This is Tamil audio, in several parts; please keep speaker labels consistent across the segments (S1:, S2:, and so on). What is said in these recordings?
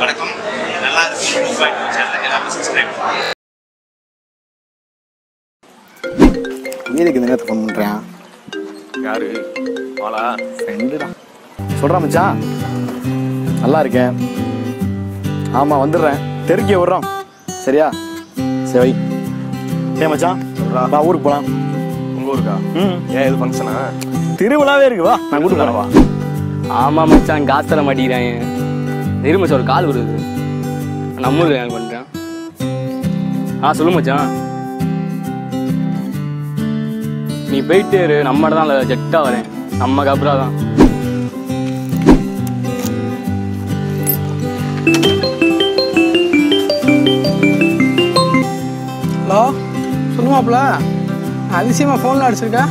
S1: வணக்கம். நல்லா இருக்கும் சேனல் எல்லாரும் சப்ஸ்கிரைப் பண்ணுங்க.
S2: வீதுக்கு இந்த நேரத்தை ஃபோன் பண்ணுறேன்
S3: யாரு? ஆளா?
S2: ஃப்ரெண்டுடா. சொல்கிறா மச்சான். நல்லா இருக்கேன். ஆமாம் வந்துடுறேன். தெருக்கே விட்றோம் சரியா? சரி வை. ஏ மச்சான். வா ஊருக்கு போகலாம்
S3: உங்க ஊருக்கா?
S2: ம்.
S3: ஏன் இது ஃபங்க்ஷனா
S2: திருவிழாவே இருக்கு. வா நான் கூட்டு போறேன் வா.
S4: ஆமா மச்சான். காசு தர மாட்டேங்கிறாங்க இரு மச்சான் ஒரு கால் வருது. நம்ம ஊருக்கு எனக்கு பண்ணுறேன் ஆ சொல்லு மச்சான். நீ போயிட்டு இரு நம்ம தான் இல்லை ஜெட்டாக வரேன். நம்ம கபரா தான்.
S5: ஹலோ சொல்லுமாப்ல அதிசயமா ஃபோனில் அடிச்சிருக்க.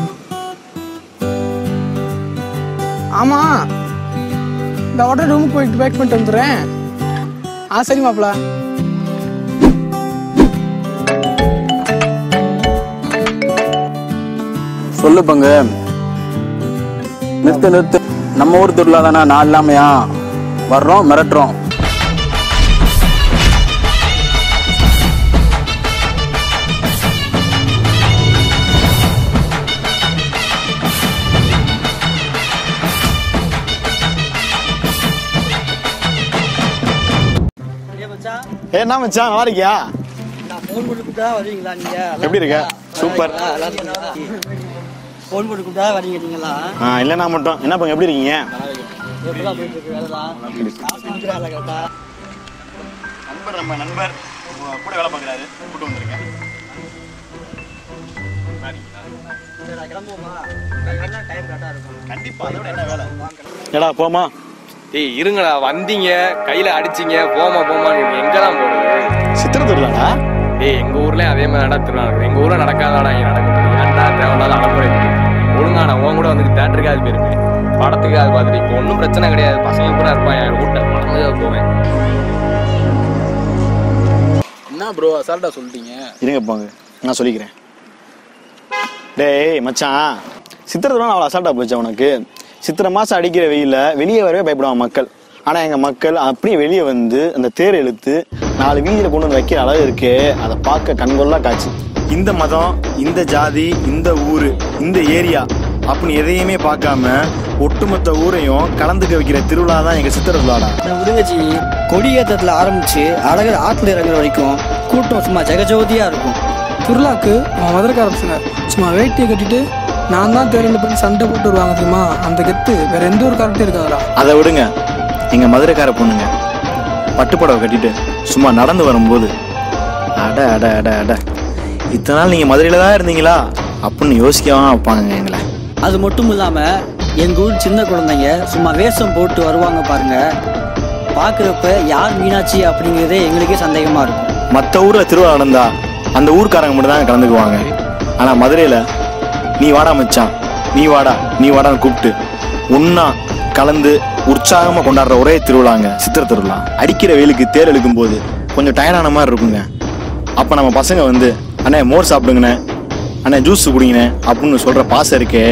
S5: ஆமாம் இந்த உடனே ரூமுக்கு போயிட்டு பேக் பண்ணிட்டு வந்துடுறேன். ஆ சரி மாப்ள
S2: சொல்லு பங்கு. நிறுத்து நிறுத்து. நம்ம ஊர் திருவிழா தானே நான் இல்லாமையா? வர்றோம் மிரட்டுறோம். என்ன மச்சான் நல்லா இருக்கியா?
S6: ஃபோன் போட்டு கூப்பிட்டா வருவீங்களா நீங்க?
S2: எப்படி இருக்க? சூப்பர்.
S6: ஃபோன் போட்டு கூப்பிட்டா வரீங்க நீங்களா?
S2: ஆ இல்லைண்ணா மட்டும். என்ன பங்க எப்படி இருக்கீங்க? நண்பர் நம்ம நண்பர். கூட வேலை பார்க்குறாரு. கூட்டு வந்திருக்கேன்.
S6: நான் கிளம்புவோமா? டைம் கரெக்டாக இருக்கும்.
S2: கண்டிப்பா அதோட என்ன வேலை? ஏடா போமா
S3: ஏய் இருங்கடா வந்தீங்க கையில அடிச்சீங்க போமா போமா எங்க தான் போறது?
S2: சித்திர திருவிழாடா
S3: ஏய் எங்க ஊர்லயும் அதே மாதிரி நடத்துறா நடக்குது. எங்க ஊர்ல நடக்காதாடா இங்க நடக்குது. ஏன்டா தேவையில்லாத அலப்புறை ஒழுங்கா நான் உன் கூட வந்து தேட்டருக்கு அது போயிருப்பேன் படத்துக்கு அது பார்த்துட்டு இப்போ ஒன்றும் பிரச்சனை கிடையாது. பசங்க கூட இருப்பான் என் வீட்டில் படத்துக்கு போவேன்.
S4: என்ன ப்ரோ அசால்ட்டா சொல்லிட்டீங்க?
S2: இருங்க போங்க. நான் சொல்லிக்கிறேன். டேய் மச்சான். சித்திர திருவிழா அவ்வளோ அசால்ட்டா போச்சு உனக்கு? சித்திரை மாதம் அடிக்கிற வெயில வெளியே வரவே பயப்படுவாங்க மக்கள். ஆனா எங்க மக்கள் அப்படியே வெளியே வந்து அந்த தேர் இழுத்து நாலு வீதியில கொண்டு வந்து வைக்கிற அளவு இருக்கே அதை பார்க்க கண்கொள்ளா காட்சி. இந்த மதம் இந்த ஜாதி இந்த ஊரு இந்த ஏரியா அப்படின்னு எதையுமே பார்க்காம ஒட்டுமொத்த ஊரையும் கலந்துக்க வைக்கிற திருவிழா தான் எங்க சித்திர திருவிழாடா.
S6: நான் விடுங்கச்சி கொடியேற்றத்தில் ஆரம்பிச்சு அழகர் ஆற்றுல இறங்குற வரைக்கும் கூட்டம் சும்மா ஜெகஜோதியா இருக்கும்.
S5: திருவிழாக்கு அவன் மதுரக்கார சும்மா வேட்டியை கட்டிட்டு நான் தான் தேர்ந்து பண்ணி சண்டை போட்டு வருவாங்க தெரியுமா? அந்த கெத்து வேற எந்த ஒரு கரெக்டும் இருக்காதுடா.
S2: அதை விடுங்க. எங்க மதுரைக்கார பொண்ணுங்க பட்டுப்புடவை கட்டிட்டு சும்மா நடந்து வரும்போது அட அட அட அட இத்தனை நாள் நீங்க மதுரையில தான் இருந்தீங்களா? அப்படின்னு யோசிக்கவும் வைப்பாங்க எங்களை.
S6: அது மட்டும் இல்லாம எங்க ஊர் சின்ன குழந்தைங்க சும்மா வேஷம் போட்டு வருவாங்க பாருங்க. பார்க்குறப்ப யார் மீனாட்சி அப்படிங்கிறதே எங்களுக்கே சந்தேகமா இருக்கும்.
S2: மற்ற ஊர்ல திருவிழா நடந்தா அந்த ஊர்க்காரங்க மட்டும் தான் கலந்துக்குவாங்க. ஆனா மதுரையில நீ வாடா மச்சான். நீ வாடா நீ வாடான்னு கூப்பிட்டு ஒன்னா கலந்து உற்சாகமா கொண்டாடுற ஒரே திருவிழாங்க சித்திர திருவிழா. அடிக்கிற வெயிலுக்கு தேர் இழுக்கும் போது கொஞ்சம் டயர்டான மாதிரி இருக்குங்க. அப்போ நம்ம பசங்க வந்து அண்ணே மோர் சாப்பிடுங்கண்ணே. அண்ணே ஜூஸ் குடிங்கண்ணே. அப்படின்னு சொல்கிற பாசம் இருக்கே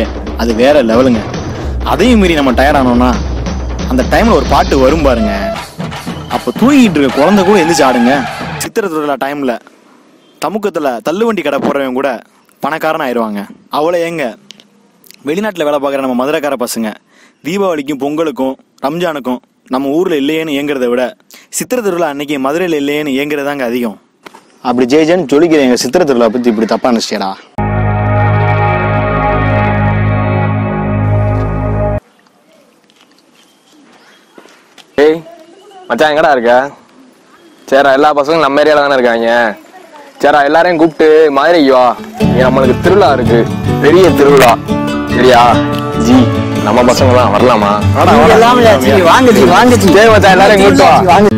S2: அது வேற லெவலுங்க அதையும் மீறி நம்ம டயர்டானோம்னா அந்த டைமில் ஒரு பாட்டு வரும் பாருங்க. அப்போ தூங்கிட்டு இருக்க குழந்தை கூட எந்திரிச்சு ஆடுங்க. சித்திர திருவிழா டைமில் தமுக்கத்தில் தள்ளுவண்டி கடை போடுறவங்க கூட பணக்காரன் ஆயிடுவாங்க அவ்வளோ ஏங்க? வெளிநாட்டில் வேலை பார்க்குற நம்ம மதுரைக்கார பசங்க தீபாவளிக்கும் பொங்கலுக்கும் ரம்ஜானுக்கும் நம்ம ஊரில் இல்லையேன்னு ஏங்குறத விட சித்திர திருவிழா அன்னைக்கு மதுரையில் இல்லையேன்னு ஏங்குறதாங்க அதிகம். அப்படி ஜெயிஜன் ஜொலிக்கிற எங்கள் சித்திர திருவிழா பற்றி இப்படி தப்பாக நினச்சியடா
S3: ஏய் மச்சான் எங்கடா இருக்க? சரி எல்லா பசங்களும் நம்ம ஏரியாவில் தானே இருக்காங்க. சரிடா எல்லாரையும் கூப்பிட்டு மதுரைக்கு வா. நம்மளுக்கு திருவிழா இருக்கு. பெரிய திருவிழா. சரியா? ஜி நம்ம பசங்களாம் வரலாமா?
S6: வாங்க வாங்க
S3: சரி எல்லாரையும் கூப்பிட்டு வா.
S6: வாங்க